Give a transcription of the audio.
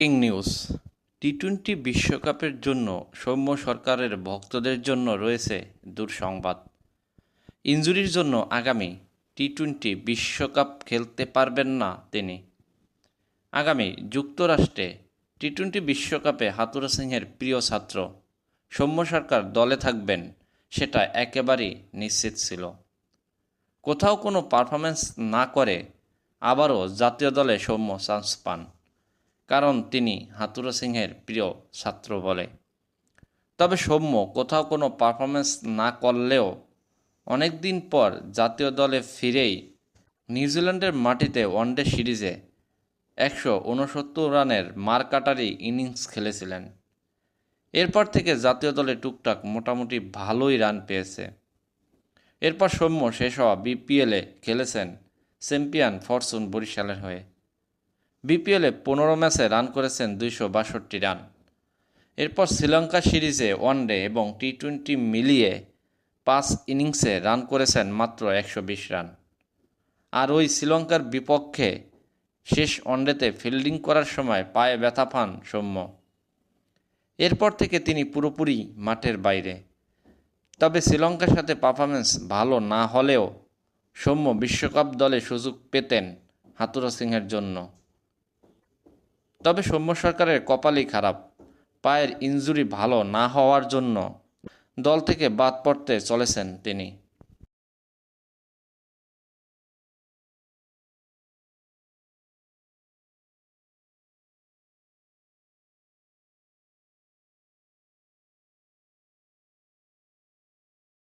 Breaking news. T twenty বিশ্বকাপের জন্য সৌম্য সরকারের ভক্তদের জন্য রয়েছে দুঃসংবাদ। ইনজুরির জন্য আগামী টি টোয়েন্টি বিশ্বকাপ খেলতে পারবেন না তিনি। আগামী যুক্তরাষ্ট্রে টি টোয়েন্টি বিশ্বকাপে হাতুরা সিংহের প্রিয় ছাত্র সৌম্য সরকার দলে থাকবেন সেটা একেবারেই নিশ্চিত ছিল। কোথাও কোনো পারফরমেন্স না করে আবারও জাতীয় দলে সৌম্য চান্স পান। কারণ তিনি হাতুরা সিংহের প্রিয় ছাত্র বলে। তবে সৌম্য কোথাও কোনো পারফরমেন্স না করলেও অনেক দিন পর জাতীয় দলে ফিরেই নিউজিল্যান্ডের মাটিতে ওয়ানডে সিরিজে একশো উনসত্তর রানের মারকাটারি ইনিংস খেলেছিলেন। এরপর থেকে জাতীয় দলে টুকটাক মোটামুটি ভালোই রান পেয়েছে। এরপর সৌম্য শেষ হওয়া বিপিএলে খেলেছেন চ্যাম্পিয়ন ফরচুন বরিশালের হয়ে। বিপিএলে পনেরো ম্যাচে রান করেছেন দুইশো বাষট্টি রান। এরপর শ্রীলঙ্কা সিরিজে ওয়ানডে এবং টি টোয়েন্টি মিলিয়ে পাঁচ ইনিংসে রান করেছেন মাত্র একশো বিশ রান। আর ওই শ্রীলঙ্কার বিপক্ষে শেষ ওয়ানডেতে ফিল্ডিং করার সময় পায়ে ব্যথা পান সৌম্য। এরপর থেকে তিনি পুরোপুরি মাঠের বাইরে। তবে শ্রীলঙ্কার সাথে পারফরমেন্স ভালো না হলেও সৌম্য বিশ্বকাপ দলে সুযোগ পেতেন হাতুরা সিংহের জন্য। তবে সৌম্য সরকারের কপালই খারাপ। পায়ের ইনজুরি ভালো না হওয়ার জন্য দল থেকে বাদ পড়তে চলেছেন তিনি।